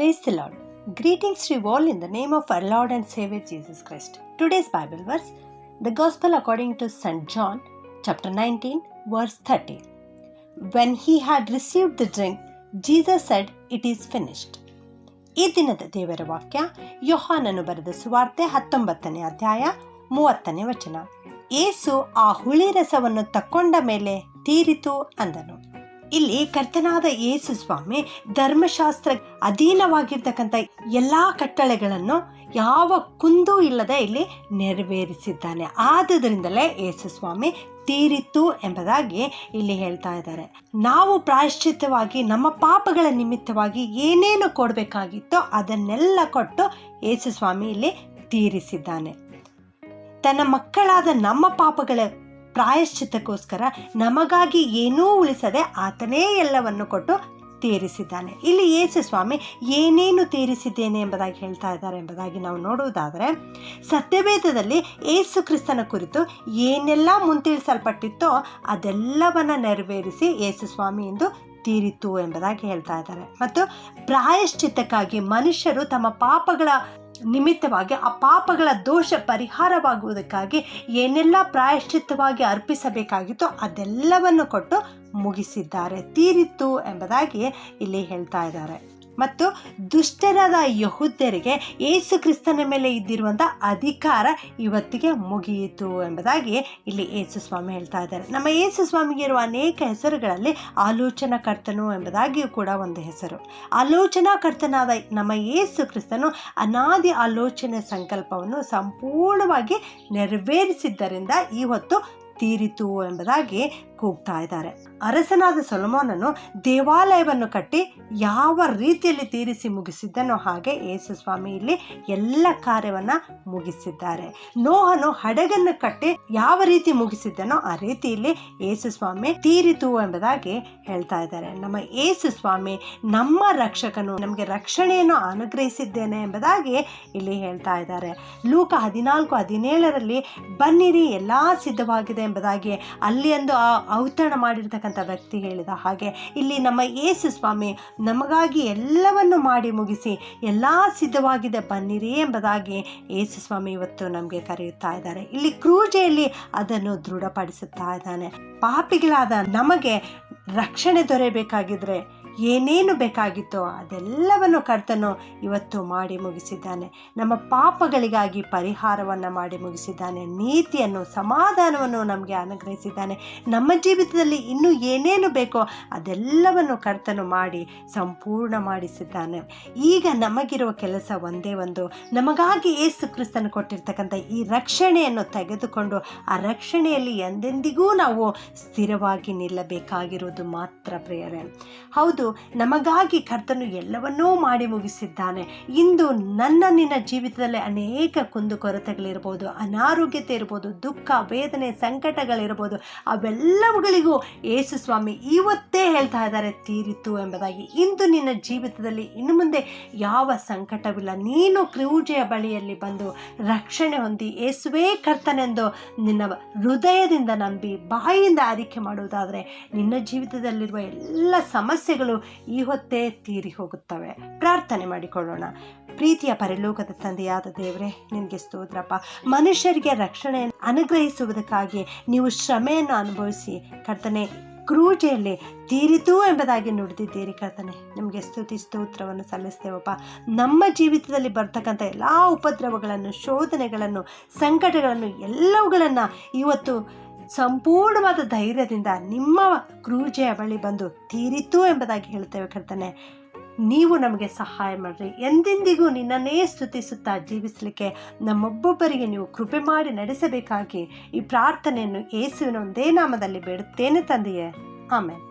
Praise the Lord. Greetings to you all in the name of our Lord and Savior Jesus Christ. Today's Bible verse, the Gospel according to St. John, chapter 19, verse 30. When he had received the drink, Jesus said, It is finished. ಈ ದಿನದ ದೇವರ ವಾಕ್ಯ ಯೋಹಾನನು ಬರೆದ ಸುವಾರ್ತೆ ಹತ್ತೊಂಬತ್ತನೇ ಅಧ್ಯಾಯ ಮೂವತ್ತನೇ ವಚನ ಏಸು ಆ ಹುಳಿ ರಸವನ್ನು ತಕ್ಕೊಂಡ ಮೇಲೆ ತೀರಿತು ಅಂದನು ಇಲ್ಲಿ ಕರ್ತನಾದ ಯೇಸು ಸ್ವಾಮಿ ಧರ್ಮಶಾಸ್ತ್ರ ಅಧೀನವಾಗಿರ್ತಕ್ಕಂಥ ಎಲ್ಲಾ ಕಟ್ಟಳೆಗಳನ್ನು ಯಾವ ಕುಂದು ಇಲ್ಲದೆ ಇಲ್ಲಿ ನೆರವೇರಿಸಿದ್ದಾನೆ. ಆದ್ದರಿಂದಲೇ ಯೇಸು ಸ್ವಾಮಿ ತೀರಿತು ಎಂಬುದಾಗಿ ಇಲ್ಲಿ ಹೇಳ್ತಾ ಇದ್ದಾರೆ. ನಾವು ಪ್ರಾಯಶ್ಚಿತ್ತವಾಗಿ, ನಮ್ಮ ಪಾಪಗಳ ನಿಮಿತ್ತವಾಗಿ ಏನೇನು ಕೊಡಬೇಕಾಗಿತ್ತೋ ಅದನ್ನೆಲ್ಲ ಕೊಟ್ಟು ಯೇಸು ಸ್ವಾಮಿ ಇಲ್ಲಿ ತೀರಿಸಿದ್ದಾನೆ. ತನ್ನ ಮಕ್ಕಳಾದ ನಮ್ಮ ಪಾಪಗಳ ಪ್ರಾಯಶ್ಚಿತ್ತಕ್ಕೋಸ್ಕರ ನಮಗಾಗಿ ಏನೂ ಉಳಿಸದೆ ಆತನೇ ಎಲ್ಲವನ್ನು ಕೊಟ್ಟು ತೀರಿಸಿದ್ದಾನೆ. ಇಲ್ಲಿ ಯೇಸು ಸ್ವಾಮಿ ಏನೇನು ತೀರಿಸಿದ್ದೇನೆ ಎಂಬುದಾಗಿ ಹೇಳ್ತಾ ಇದ್ದಾರೆ ಎಂಬುದಾಗಿ ನಾವು ನೋಡುವುದಾದರೆ, ಸತ್ಯವೇದದಲ್ಲಿ ಏಸು ಕ್ರಿಸ್ತನ ಕುರಿತು ಏನೆಲ್ಲ ಮುಂತಿಳಿಸಲ್ಪಟ್ಟಿತ್ತೋ ಅದೆಲ್ಲವನ್ನು ನೆರವೇರಿಸಿ ಯೇಸು ಸ್ವಾಮಿ ಎಂದು ತೀರಿತು ಎಂಬುದಾಗಿ ಹೇಳ್ತಾ ಇದ್ದಾರೆ. ಮತ್ತು ಪ್ರಾಯಶ್ಚಿತ್ತಕ್ಕಾಗಿ ಮನುಷ್ಯರು ತಮ್ಮ ಪಾಪಗಳ ನಿಮಿತ್ತವಾಗಿ ಆ ಪಾಪಗಳ ದೋಷ ಪರಿಹಾರವಾಗುವುದಕ್ಕಾಗಿ ಏನೆಲ್ಲ ಪ್ರಾಯಶ್ಚಿತ್ತವಾಗಿ ಅರ್ಪಿಸಬೇಕಾಗಿತ್ತೋ ಅದೆಲ್ಲವನ್ನು ಕೊಟ್ಟು ಮುಗಿಸಿದ್ದಾರೆ, ತೀರಿತ್ತು ಎಂಬುದಾಗಿ ಇಲ್ಲಿ ಹೇಳ್ತಾ ಇದ್ದಾರೆ. ಮತ್ತು ದುಷ್ಟರಾದ ಯಹುದ್ಯರಿಗೆ ಏಸು ಕ್ರಿಸ್ತನ ಮೇಲೆ ಇದ್ದಿರುವಂಥ ಅಧಿಕಾರ ಇವತ್ತಿಗೆ ಮುಗಿಯಿತು ಎಂಬುದಾಗಿ ಇಲ್ಲಿ ಏಸು ಸ್ವಾಮಿ ಹೇಳ್ತಾ ಇದ್ದಾರೆ. ನಮ್ಮ ಏಸು ಸ್ವಾಮಿಗೆ ಇರುವ ಅನೇಕ ಹೆಸರುಗಳಲ್ಲಿ ಆಲೋಚನಾ ಕರ್ತನು ಎಂಬುದಾಗಿಯೂ ಕೂಡ ಒಂದು ಹೆಸರು. ಆಲೋಚನಾ ಕರ್ತನಾದ ನಮ್ಮ ಏಸು ಕ್ರಿಸ್ತನು ಅನಾದಿ ಆಲೋಚನೆ ಸಂಕಲ್ಪವನ್ನು ಸಂಪೂರ್ಣವಾಗಿ ನೆರವೇರಿಸಿದ್ದರಿಂದ ಇವತ್ತು ತೀರಿತು ಎಂಬುದಾಗಿ ಕೂಗ್ತಾ ಇದ್ದಾರೆ. ಅರಸನಾದ ಸೊಲಮಾನನು ದೇವಾಲಯವನ್ನು ಕಟ್ಟಿ ಯಾವ ರೀತಿಯಲ್ಲಿ ತೀರಿಸಿ ಮುಗಿಸಿದ್ದನೋ ಹಾಗೆ ಯೇಸು ಸ್ವಾಮಿ ಇಲ್ಲಿ ಎಲ್ಲ ಕಾರ್ಯವನ್ನು ಮುಗಿಸಿದ್ದಾರೆ. ನೋಹನು ಹಡಗನ್ನು ಕಟ್ಟಿ ಯಾವ ರೀತಿ ಮುಗಿಸಿದ್ದನೋ ಆ ರೀತಿಯಲ್ಲಿ ಯೇಸು ಸ್ವಾಮಿ ತೀರಿತು ಎಂಬುದಾಗಿ ಹೇಳ್ತಾ ಇದ್ದಾರೆ. ನಮ್ಮ ಯೇಸು ಸ್ವಾಮಿ ನಮ್ಮ ರಕ್ಷಕನು ನಮಗೆ ರಕ್ಷಣೆಯನ್ನು ಅನುಗ್ರಹಿಸಿದ್ದೇನೆ ಎಂಬುದಾಗಿ ಇಲ್ಲಿ ಹೇಳ್ತಾ ಇದ್ದಾರೆ. ಲೂಕ ಹದಿನಾಲ್ಕು ಹದಿನೇಳರಲ್ಲಿ ಬನ್ನಿರಿ, ಎಲ್ಲ ಸಿದ್ಧವಾಗಿದೆ ಎಂಬುದಾಗಿ ಅಲ್ಲಿ ಒಂದು ಆ ಔತಣ ಮಾಡಿರ್ತಕ್ಕಂಥ ವ್ಯಕ್ತಿ ಹೇಳಿದ ಹಾಗೆ ಇಲ್ಲಿ ನಮ್ಮ ಯೇಸು ಸ್ವಾಮಿ ನಮಗಾಗಿ ಎಲ್ಲವನ್ನು ಮಾಡಿ ಮುಗಿಸಿ ಎಲ್ಲ ಸಿದ್ಧವಾಗಿದೆ ಬನ್ನಿರಿ ಎಂಬುದಾಗಿ ಯೇಸು ಸ್ವಾಮಿ ಇವತ್ತು ನಮಗೆ ಕರೆಯುತ್ತಾ ಇದ್ದಾರೆ. ಇಲ್ಲಿ ಕ್ರೂಜೆಯಲ್ಲಿ ಅದನ್ನು ದೃಢಪಡಿಸುತ್ತಾ ಇದ್ದಾನೆ. ಪಾಪಿಗಳಾದ ನಮಗೆ ರಕ್ಷಣೆ ದೊರೆಯಬೇಕಾಗಿದ್ರೆ ಏನೇನು ಬೇಕಾಗಿತ್ತೋ ಅದೆಲ್ಲವನ್ನು ಕರ್ತನು ಇವತ್ತು ಮಾಡಿ ಮುಗಿಸಿದ್ದಾನೆ. ನಮ್ಮ ಪಾಪಗಳಿಗಾಗಿ ಪರಿಹಾರವನ್ನು ಮಾಡಿ ಮುಗಿಸಿದ್ದಾನೆ. ನೀತಿಯನ್ನು, ಸಮಾಧಾನವನ್ನು ನಮಗೆ ಅನುಗ್ರಹಿಸಿದ್ದಾನೆ. ನಮ್ಮ ಜೀವಿತದಲ್ಲಿ ಇನ್ನೂ ಏನೇನು ಬೇಕೋ ಅದೆಲ್ಲವನ್ನು ಕರ್ತನು ಮಾಡಿ ಸಂಪೂರ್ಣ ಮಾಡಿಸಿದ್ದಾನೆ. ಈಗ ನಮಗಿರುವ ಕೆಲಸ ಒಂದೇ ಒಂದು. ನಮಗಾಗಿ ಏಸು ಕ್ರಿಸ್ತನು ಕೊಟ್ಟಿರ್ತಕ್ಕಂಥ ಈ ರಕ್ಷಣೆಯನ್ನು ತೆಗೆದುಕೊಂಡು ಆ ರಕ್ಷಣೆಯಲ್ಲಿ ಎಂದೆಂದಿಗೂ ನಾವು ಸ್ಥಿರವಾಗಿ ನಿಲ್ಲಬೇಕಾಗಿರುವುದು ಮಾತ್ರ ಪ್ರೇರೆ ಹೌದು ನಮಗಾಗಿ ಕರ್ತನು ಎಲ್ಲವನ್ನೂ ಮಾಡಿ ಮುಗಿಸಿದ್ದಾನೆ. ಇಂದು ನನ್ನ ನಿನ್ನ ಜೀವಿತದಲ್ಲಿ ಅನೇಕ ಕುಂದುಕೊರತೆಗಳಿರ್ಬೋದು ಅನಾರೋಗ್ಯತೆ ಇರ್ಬೋದು, ದುಃಖ, ವೇದನೆ, ಸಂಕಟಗಳಿರ್ಬೋದು, ಅವೆಲ್ಲವುಗಳಿಗೂ ಯೇಸು ಸ್ವಾಮಿ ಇವತ್ತೇ ಹೇಳ್ತಾ ಇದ್ದಾರೆ, ತೀರಿತು ಎಂಬುದಾಗಿ. ಇಂದು ನಿನ್ನ ಜೀವಿತದಲ್ಲಿ ಇನ್ನು ಮುಂದೆ ಯಾವ ಸಂಕಟವಿಲ್ಲ. ನೀನು ಕ್ರೂಜೆಯ ಬಳಿಯಲ್ಲಿ ಬಂದು ರಕ್ಷಣೆ ಹೊಂದಿ ಯೇಸುವೇ ಕರ್ತನೆಂದು ನಿನ್ನ ಹೃದಯದಿಂದ ನಂಬಿ ಬಾಯಿಯಿಂದ ಆರಿಕೆ ಮಾಡುವುದಾದರೆ ನಿನ್ನ ಜೀವಿತದಲ್ಲಿರುವ ಎಲ್ಲ ಸಮಸ್ಯೆಗಳು ಈ ಹೊತ್ತೇ ತೀರಿ ಹೋಗುತ್ತವೆ. ಪ್ರಾರ್ಥನೆ ಮಾಡಿಕೊಳ್ಳೋಣ. ಪ್ರೀತಿಯ ಪರಿಲೋಕದ ತಂದೆಯಾದ ದೇವರೇ, ನಿನಗೆ ಸ್ತೋತ್ರಪ್ಪ. ಮನುಷ್ಯರಿಗೆ ರಕ್ಷಣೆ ಅನುಗ್ರಹಿಸುವುದಕ್ಕಾಗಿ ನೀವು ಶ್ರಮೆಯನ್ನು ಅನುಭವಿಸಿ. ಕರ್ತನೆ, ಕ್ರೂಜೆಯಲ್ಲಿ ತೀರಿತು ಎಂಬುದಾಗಿ ನುಡಿದಿದ್ದೀರಿ ಕರ್ತನೆ. ನಿಮಗೆ ಸ್ತುತಿ, ಸ್ತೋತ್ರವನ್ನು ಸಲ್ಲಿಸ್ತೇವಪ್ಪ. ನಮ್ಮ ಜೀವಿತದಲ್ಲಿ ಬರ್ತಕ್ಕಂಥ ಎಲ್ಲ ಉಪದ್ರವಗಳನ್ನು, ಶೋಧನೆಗಳನ್ನು, ಸಂಕಟಗಳನ್ನು, ಎಲ್ಲವುಗಳನ್ನು ಇವತ್ತು ಸಂಪೂರ್ಣವಾದ ಧೈರ್ಯದಿಂದ ನಿಮ್ಮ ಕ್ರೂಜೆಯ ಬಳಿ ಬಂದು ತೀರಿತು ಎಂಬುದಾಗಿ ಹೇಳ್ತೇವೆ ಕರ್ತನೆ. ನೀವು ನಮಗೆ ಸಹಾಯ ಮಾಡಿರಿ. ಎಂದೆಂದಿಗೂ ನಿನ್ನನ್ನೇ ಸ್ತುತಿಸುತ್ತಾ ಜೀವಿಸಲಿಕ್ಕೆ ನಮ್ಮೊಬ್ಬೊಬ್ಬರಿಗೆ ನೀವು ಕೃಪೆ ಮಾಡಿ ನಡೆಸಬೇಕಾಗಿ ಈ ಪ್ರಾರ್ಥನೆಯನ್ನು ಏಸುವಿನ ಒಂದೇ ನಾಮದಲ್ಲಿ ಬೇಡುತ್ತೇನೆ ತಂದೆಯೇ. ಆಮೇಲೆ